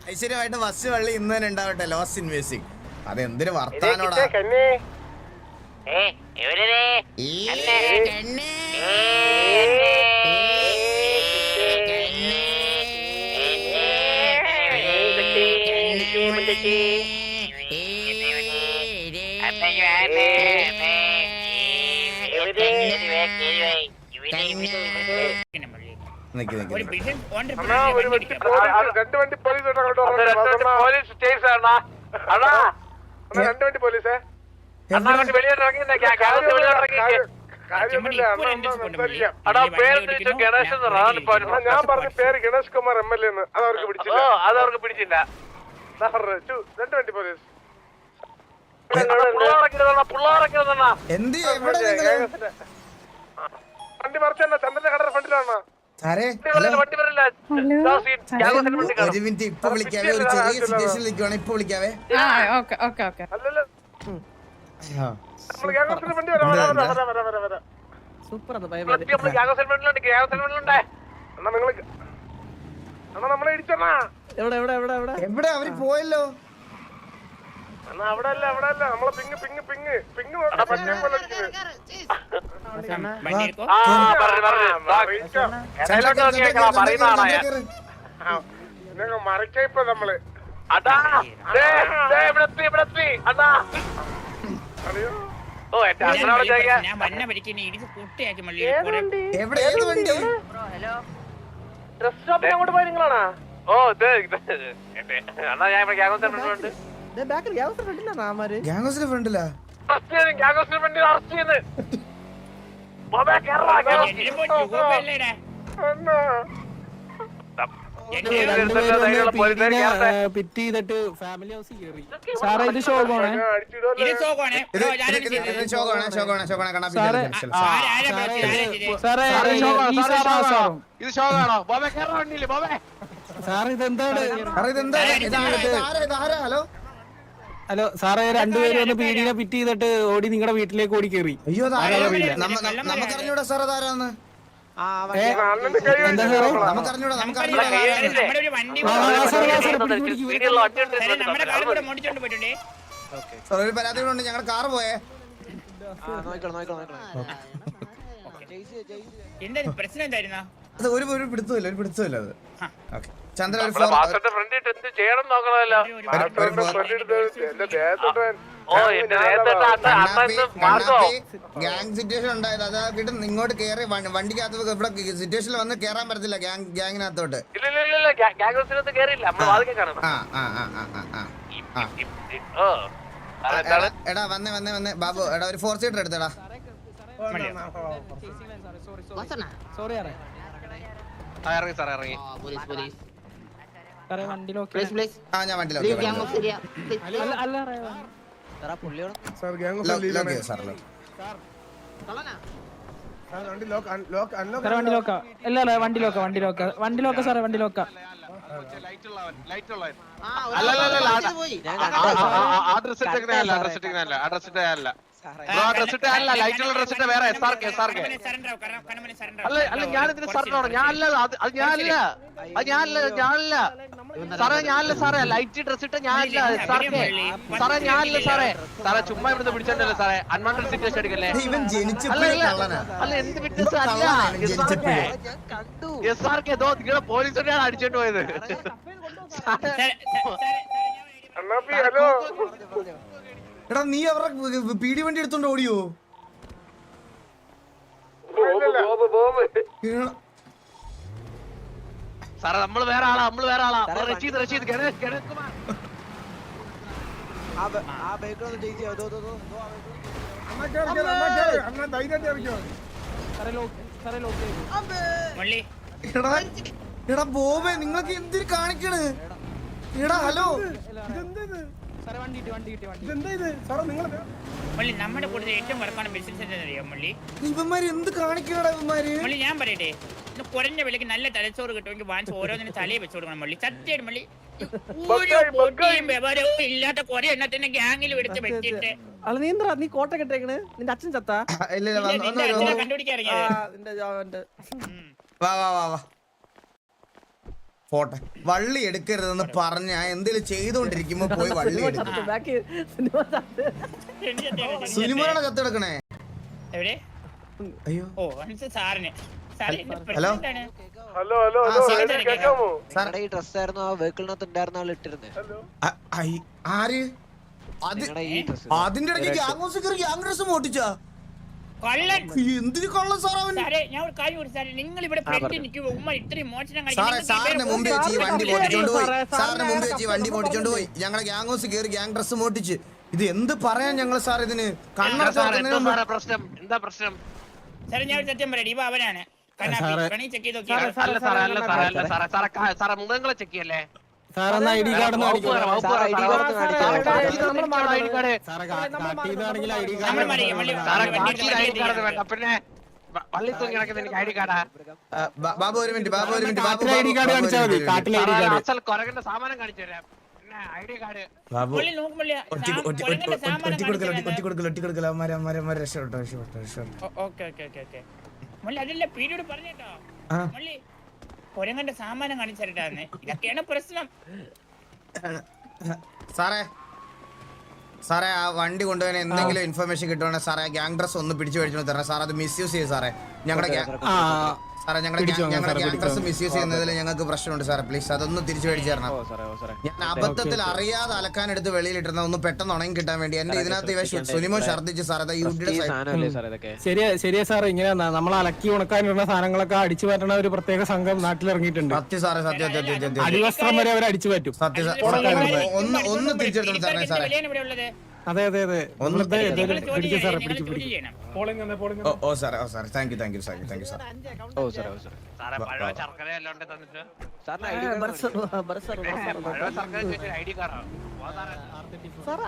ഐശ്വര്യമായിട്ട് ഫസ്റ്റ് വള്ളി ഇന്ന് തന്നെ ഉണ്ടാവട്ടെ ലോസ് ഇൻ മ്യൂസിക് അത് എന്തൊരു വർത്താനോടാ. ഏ എവരേ രണ്ട് വണ്ടി പോലീസ് അണ്ണാ രണ്ട് വണ്ടി പോലീസേ അണ്ണാ അങ്ങോട്ട് വെളിയോട്ട് ഇറങ്ങി വെളിയോട്ട് ഇറങ്ങി ഞാൻ പറഞ്ഞ പേര് Ganesh Kumar M L A എന്ന് അത് അവർക്ക് പിടിച്ചില്ല അത് അവർക്ക് പിടിച്ചില്ല രണ്ടു വണ്ടി പോലീസ് പുള്ളാറക്കിരുന്നാ പുള്ളാറക്കിരുന്നാ എന്ത് വണ്ടി ചന്ദ്രന്റെ കടയുടെ ഫ്രണ്ടിലാണ്. ഒരു മിനിറ്റ് ഇപ്പൊ വിളിക്കാവേ? ഒരു ചെറിയ സിറ്റുവേഷൻ നിൽക്കുവാണ് ഇപ്പൊ വിളിക്കാവേ? ആ എവിടെ എവിടെ എവിടെ? എവിടെ? അവർ പോയല്ലോ. അവിടെ അല്ല അവിടെ അല്ല നമ്മളെ പിങ് പിങ് പിങ് പിങ് പോലെ മറിക്കാം ഇപ്പൊ ഓ എന്റെ അച്ഛനോട് ഞാൻ വന്ന പരിക്ക് ഇനി ഇടിച്ച് കുട്ടിയാക്കി മള്ളി എവിടെ ഏത് വണ്ടി? ഡ്രസ് ഷോപ്പിൽ അങ്ങോട്ട് പോയി നിങ്ങളാണോ? ഓ ഇത് അണ്ണാ ഞാൻ ഇവിടെ ഗ്യാങ് ഫ്രണ്ടിലുണ്ട് ഫ്രണ്ടിലാ പിറ്റ് ചെയ്തിട്ട് ഫാമിലി ഹൗസിൽ കയറി സാറേ ഇത് സാറേ, ഇതെന്താണ്? ഹലോ? ഹലോ സാറേ രണ്ടുപേരും ഒന്ന് പീഡിനെ പിറ്റ് ചെയ്തിട്ട് ഓടി നിങ്ങളുടെ വീട്ടിലേക്ക് ഓടി കയറി അയ്യോ നമുക്കറിഞ്ഞൂടാ സാർ അതാരാന്ന്? ഏ? എന്താ സാറേ? നമുക്കറിഞ്ഞൂടാ നമുക്കറിഞ്ഞൂടാ സാർ ഒരു പരാതി ഉണ്ട്. ഞങ്ങളുടെ കാർ പോയേ. എന്താ പ്രശ്നം എന്തായിരുന്നോ? അത് ഒരു ഒരു പിടുത്തമില്ല ഒരു പിടുത്തമില്ല അത്. ഓക്കെ. ചന്ദ്ര ഒരു എന്ത് ചെയ്യണം? നോക്കണമല്ലോ മാസ്റ്ററിന്റെ ഫ്രണ്ട് എന്റെ ഗ്യാങ് സിറ്റുവേഷൻ ഉണ്ടായത്. അതാക്കിട്ട് ഇങ്ങോട്ട് കയറി വണ്ടിക്കകത്ത് ഇവിടെ സിറ്റുവേഷനിൽ വന്ന് കേറാൻ പറ്റത്തില്ല ഗ്യാങ് ഗ്യാങ്ങിനകത്തോട്ട് എടാ, വന്നേ വന്നേ വന്നേ. ബാബു എടാ ഒരു ഫോർ സീറ്റർ എടുത്തടാ. സോറി സാറേ ആ, ഇറങ്ങി സാറേ ഇറങ്ങി. സാറേ വണ്ടി പ്ലീസ് ആ ഞാൻ വണ്ടിയിലോക്കെ അല്ല അല്ല സാറേ സാർ ഗ്യാങ് സാർ ലോക്ക്. വണ്ടി ലോക്ക് ലോക്ക് അൺലോക്ക് സാറേ വണ്ടി ലോക്ക അല്ല അല്ല വണ്ടി ലോക്ക വണ്ടി ലോക്ക വണ്ടി ലോക്ക സാറേ വണ്ടി ലോക്ക ആ ഡ്രസ് ഇട്ടേക്കണല്ല ഡ്രസ് ഇട്ടേക്കണല്ല ആ ഡ്രസ് ഇട്ടല്ല ആ ഡ്രസ് ഇട്ടല്ല ലൈറ്റുള്ള ഡ്രസ് ഇട്ട വേറെ S R K S R K അല്ല അല്ല ഞാൻ ഇതിന് സാറിനോട് ഞാനല്ല അത് അത് ഞാനല്ല അത് ഞാനല്ല ഞാനല്ല. സാറേ ഞാനല്ല സാറേ ലൈറ്റ് ഡ്രസ് ഇട്ട ഞാനല്ല സാറേ സാറേ ഞാനല്ല സാറേ സാറേ ചുമ്മാ ഇവിടുന്ന് പിടിച്ചല്ലേ സാറേ അൺവാണ്ടഡ് സിറ്റുവേഷൻ എടുക്കല്ലേ ഇവൻ അല്ല എന്ത് വിട്ടസ് അല്ല എസ് ആർ കെ. ദോ നിങ്ങളെ പോലീസുകാരാണ് അടിച്ചോണ്ട് പോയത്. ഹലോ. എടാ നീ അവരുടെ പീടി വണ്ടി എടുത്തോണ്ട് ഓടിയോ? എടാ, സാറേ നമ്മൾ വേറെ ആളാ നമ്മൾ വേറെ ആളാ. റഷീദ് റഷീദ് ഗണേഷ് കുമാർ. മള്ളി. എടാ എടാ ബോബേ നിങ്ങൾക്ക് എന്തിനു കാണിക്കണ്? എടാ ഹലോ. സാറേ വണ്ടി കിട്ടി വണ്ടി കിട്ടി വണ്ടി. ഇതെന്താ ഇത്? സാറേ നിങ്ങൾ മള്ളി നമ്മുടെ കൂടുതൽ ഏറ്റവും ബിസിനസ് അറിയാം മള്ളി. ഇവന്മാര് എന്ത് കാണിക്കണടാ ഇവന്മാര്? മള്ളി ഞാൻ പറയട്ടെ. ഇത് കുറഞ്ഞ വിലക്ക് നല്ല തലച്ചോറ് കിട്ടുമെങ്കിൽ വാങ്ങിച്ച് ഓരോന്നിനും തലയിൽ വെച്ചു കൊടുക്കണം മള്ളി. സത്യം മള്ളി. ഇല്ലാത്ത കുറെ എണ്ണത്തിന്റെ ഗ്യാങ്ങിൽ എടുത്ത് വെച്ചിട്ട്. അല്ല നീ എന്താ നീ കോട്ട കെട്ടേക്കണ് നിന്റെ അച്ഛൻ ചത്താ? വാ വാ വാ വാ. പോട്ടെ. വള്ളി എടുക്കരുതെന്ന് പറഞ്ഞ എന്തേലും ചെയ്തോണ്ടിരിക്കുമ്പോ പോയി വള്ളി എടുക്കും. സിനിമ സിനിമയുടെ ചത്തെടുക്കണേ എവിടെ? അയ്യോ. ഓ സാറിന്. ഹലോ? ഹലോ ഹലോ കേൾക്കാമോ? സാർ നിങ്ങളുടെ ഈ ഡ്രസ് ആയിരുന്നു ആ വെഹിക്കിളിനകത്ത് ഉണ്ടായിരുന്ന ആൾ ഇട്ടിരുന്നത് അ- ഐ- ആര്? അത് നിങ്ങളുടെ ഈ ഡ്രസ് അതിന്റെ ഇടയ്ക്ക് ഗ്യാങ് കയറി ഗ്യാങ് ഡ്രസ് മോട്ടിച്ചാ കള്ളൻ എന്തിനു കൊള്ളം സാർ അവൻ? സാറേ ഞാൻ ഒരു കാര്യം കൂടി സാറേ നിങ്ങൾ ഇവിടെ ഉമ്മ ഇത്രയും സാറേ മുമ്പ് വെച്ച് ഈ വണ്ടി സാറിന് മോട്ടിച്ചോണ്ട് പോയി. സാറേ, സാറിന് സാറിന് മുമ്പ് വെച്ച് ഈ വണ്ടി മോട്ടിച്ചോണ്ട് പോയി. ഞങ്ങളെ ഗ്യാങ് ഹൗസ് കയറി ഗ്യാങ് ഡ്രസ് മോട്ടിച്ച് ഇത് എന്ത് പറയാൻ ഞങ്ങൾ സാർ ഇതിന്? കണ്ണടച്ച് തുറക്കുന്നതിന് മുമ്പ് പ്രശ്നം? എന്താ പ്രശ്നം? സാറേ ഞാൻ ഒരു സത്യം പറയാം. ഇവ അവനാണ്. സാറേ. കണി ചെക്ക് ചെയ്ത് സാറേ, നോക്കിയാ അല്ല സാറേ അല്ല സാറേ അല്ല സാറേ സാറേ കാ- സാറേ മൃഗങ്ങളെ ചെക്ക് ചെയ്യല്ലേ സാറെന്നാ ഐ ഡി കാർഡ് പിന്നെ വള്ളി തൂങ്ങി കിടക്കുന്ന എനിക്ക് ഐ ഡി കാർഡാ ബാബു ഒരു മിനിറ്റ് ബാബു ഒരു minute Babu I D card കാണിച്ചാൽ മതി കാട്ടിലെ ഐ ഡി കാർഡ് അസൽ കൊരകന്റെ സാമാനം കാണിച്ചു തരാം. ഒറ്റി ഒറ്റി ഒറ്റി ഒറ്റി കൊടുക്കല ഒറ്റ കൊടുക്കല ഒറ്റ കൊടുക്കല രക്ഷപ്പെട്ടോ രക്ഷപ്പെട്ടോ രക്ഷപ്പെട്ടോ ഓക്കേ ഓക്കേ ഓക്കേ ഓക്കേ മള്ളി അതല്ല പീരിയോട് പറഞ്ഞേട്ടോ. മള്ളി സാമാനം ഇതൊക്കെയാണ് പ്രശ്നം. സാറേ സാറേ ആ വണ്ടി കൊണ്ടുപോകാൻ എന്തെങ്കിലും ഇൻഫർമേഷൻ കിട്ടുവാണെങ്കിൽ സാറേ ഗ്യാങ് ഡ്രസ് ഒന്ന് പിടിച്ചു മേടിച്ചു തരണം സാർ അത് മിസ്യൂസ് ചെയ്യും സാറേ. ഞങ്ങളുടെ സാറേ സാറേ. മിസ്യൂസ് ചെയ്യുന്നതിൽ ഞങ്ങൾക്ക് പ്രശ്നമുണ്ട് സാറേ. പ്ലീസ് അതൊന്ന് തിരിച്ചു മേടിച്ചു തരണം. ഞാൻ അബദ്ധത്തിൽ അറിയാതെ അലക്കാൻ എടുത്ത് വെളിയിലിട്ടിരുന്ന ഒന്ന് പെട്ടെന്ന് ഉണങ്ങി കിട്ടാൻ വേണ്ടി എന്റെ ഇതിനകത്ത് ഇവ സുനിമോ ഛർദ്ദിച്ച് സാറേ ശരിയാ ശരിയാ സാർ ഇങ്ങനെ നമ്മൾ അലക്കി ഉണക്കാനിടുന്ന സാധനങ്ങളൊക്കെ അടിച്ചു പറ്റണ ഒരു പ്രത്യേക സംഘം നാട്ടിൽ ഇറങ്ങിയിട്ടുണ്ട് സത്യം സാറേ സത്യം സത്യം അടിവസ്ത്രം വരെ അവർ അടിച്ചു പറ്റും. സത്യം ഒന്ന് ഒന്ന് തിരിച്ചെടുത്തോണ്ട് സാറേ സാറേ. വിലയാണ് ഇവിടെ ഉള്ളത്? അതെ അതെ അതെ. ഒന്ന് പിടിക്ക്, സാറേ പിടിക്കും പിടിക്കും. ഓ ഓ സാറേ ഓ സാറേ. Thank you thank you sir thank you sir ഓ സാറേ ഓ പഴയ ശർക്കര തന്നിട്ട്?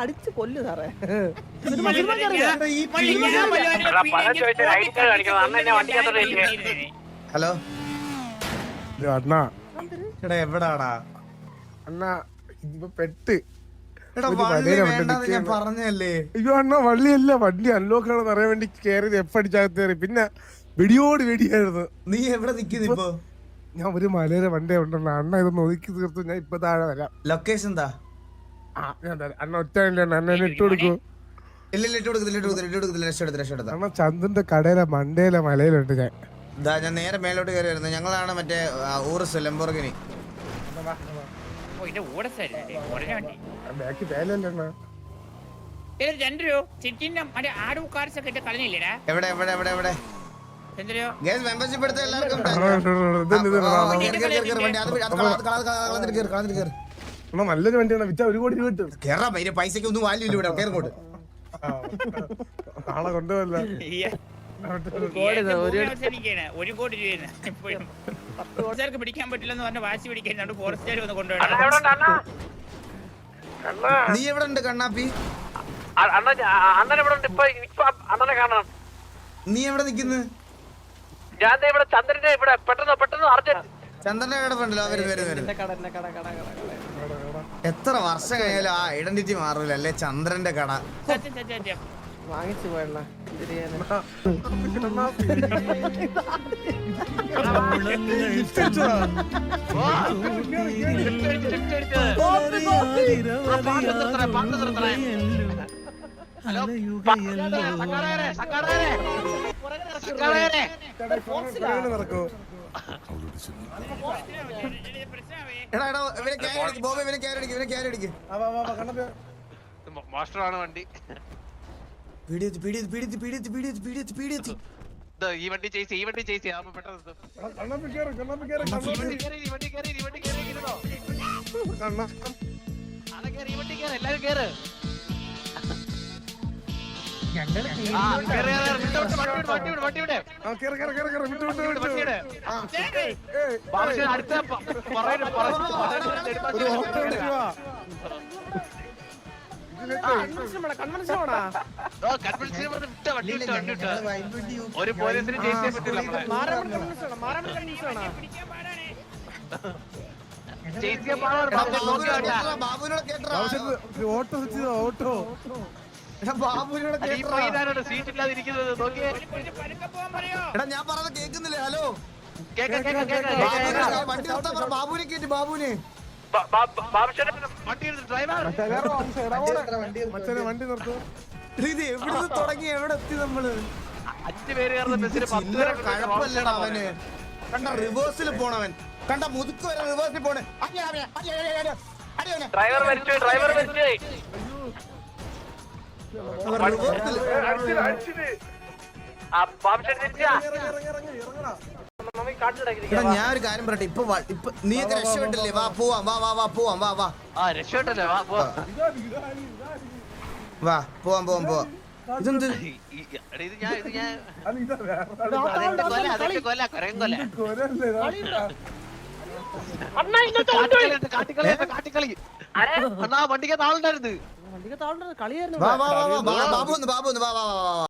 അടിച്ച് കൊല്ലു സാറേ. ഹലോ? അണ്ണാ. എടാ എവിടാടാ? അണ്ണാ ഇപ്പൊ പെട്ട്. അയ്യോ അണ്ണാ വള്ളിയല്ല വണ്ടി അൺലോക്ക് ആണെന്ന് അറിയാൻ വേണ്ടി കേറി എഫ് അടിച്ചകത്ത് കയറി പിന്നെ വെടിയോട് വെടിയായിരുന്നു. നീ എവിടെ നിക്കുന്നു ഇപ്പൊ ഞാൻ ഒരു മലയുടെ വണ്ടി ഉണ്ടല്ലോ. അണ്ണ ഇതൊന്ന് ഒതുക്കി തീർത്തു. ഞാൻ ഇപ്പൊ താഴെ വരാം. ലൊക്കേഷൻ എന്താ? ആ ഞാൻ തരാം. അണ്ണ ഒറ്റ അണ്ണ എന്നെ ഇട്ട് കൊടുക്കൂ. ചന്ദ്രന്റെ അണ്ണ ചന്ദന്റെ കടയിലെ മണ്ടയിലെ മലയിലുണ്ട് ഞാൻ. ഞാൻ നേരെ മേലോട്ട് കയറി വരുന്നത് ഞങ്ങളാണ് മറ്റേ ഊർസ് ലംബോർഗിനി. ചിറ്റിന്റെ മറ്റേ ആടു കാർസ് ഒക്കെ ഇട്ട് കളഞ്ഞില്ലേടാ? എവിടെ എവിടെ എവിടെ എവിടെ? ഗേസ് മെമ്പർഷിപ്പ് എടുത്ത എല്ലാവർക്കും നല്ലൊരു വണ്ടിയാണ്. വിറ്റ ഒരു കോടി രൂപ കിട്ടും കേറാ പൈസയ്ക്ക് പൈസക്ക് ഒന്നും വാല്യൂ ഇല്ല ഇവിടെ. കേറിക്കോട്ട് നാളെ കൊണ്ടുപോകല്ല ഒരു കോടി പിടിക്കാൻ പറ്റില്ലെന്ന് പറഞ്ഞ വാശി പിടിക്കുന്നുണ്ട് ഫോറസ്റ്റുകാർ വന്ന് കൊണ്ടുപോകണം നീ എവിടെ ഉണ്ട് കണ്ണാപ്പി? അണ്ണൻ എവിടെ ഉണ്ട്? ഇപ്പൊ ഇപ്പൊ അണ്ണനെ കാണണം. നീ എവിടെ നിക്കുന്നു ഞാൻ ദേ ഇവിടെ ചന്ദ്രന്റെ ഇവിടെ പെട്ടെന്ന് പെട്ടെന്ന് അർജന്റ് ചന്ദ്രന്റെ കിടപ്പുണ്ടല്ലോ വരും വരും വരും. എന്റെ കട കട കട കട കട. എത്ര വർഷം കഴിഞ്ഞാലും ആ ഐഡന്റിറ്റി മാറൂല അല്ലേ ചന്ദ്രന്റെ കട വാങ്ങിച്ചു പോയണ്ണ നടക്കോ മാസ്റ്ററാണ് വണ്ടി. പീഡിയത്തി പീഡിയത്തി പീഡിയത്തി പീഡിയത്തി പീഡിയത്തി പീഡിയത്തി പീഡിയത്തി ഇത് ഈ വണ്ടി ചേച്ചി ഈ വണ്ടി ചേച്ചി ആവുമ്പോ പെട്ടെന്ന് എത്തും. കണ്ണാപ്പി കേറ് കണ്ണാപ്പി കേറ് ഈ കണ്ണാപ്പി വണ്ടി കേറി, ഈ വണ്ടി കേറി, ഈ വണ്ടി കേറി, ഇരുന്നോ. കണ്ണാ. ആളെ കേറി, ഈ വണ്ടി കേറ്, എല്ലാരും കേറ്. അടുത്ത ഒരു പോലീസിന് ജയിച്ചേ പറ്റില്ല. Auto auto? എടാ, ബാബുവിനോട്. സീറ്റ് ഇല്ലാതെ ഇരിക്കുന്നത് നോക്കിയേ. എടാ ഞാൻ പറഞ്ഞത് കേക്കുന്നില്ലേ ഹലോ? കേക്ക കേക്ക കേക്ക ബാബുവിനെ കേക്ക വണ്ടി നിർത്താൻ പറ ബാബുവിനെ കേറ്റി ബാബുവിനെ. വണ്ടി നിർത്തൂ. ഇത് എവിടുന്ന് തുടങ്ങി? എവിടെ എത്തി നമ്മൾ? അഞ്ചു പേര് കഴപ്പല്ലടാ അവന്. കണ്ട റിവേഴ്സിൽ പോണവൻ. കണ്ട മുതുക്ക് വരെ റിവേഴ്സിൽ പോണ്. ഡ്രൈവർ മരിച്ചു ഡ്രൈവർ മരിച്ചു. അവൻ റിവേഴ്സിൽ. എടാ ഞാൻ ഒരു കാര്യം പറയട്ടെ ഇപ്പൊ വ- ഇപ്പൊ നീയൊക്കെ രക്ഷപ്പെട്ടില്ലേ വാ പോവാം വാ വാ വാ പോവാം വാ വാ ആ രക്ഷപ്പെട്ടല്ലേ വാ പോ വാ പോവാം പോവാം പോവാം ഇതെന്ത് ഈ- ഈ- എടാ, ഇത് ഞാൻ ഇത് ഞാൻ അതെന്റെ കൊല അതെന്റെ കൊല കൊരൻ കൊല കാട്ടിക്കളി കാട്ടിക്കളി കാട്ടിക്കളി അണ്ണാ വണ്ടിക്ക് താളുണ്ടായിരുന്നു വണ്ടിക്ക് താളുണ്ട് കളിയായിരുന്നു വാ വാ വാ വാ ബാബു വന്ന് ബാബു വാ വാ വാ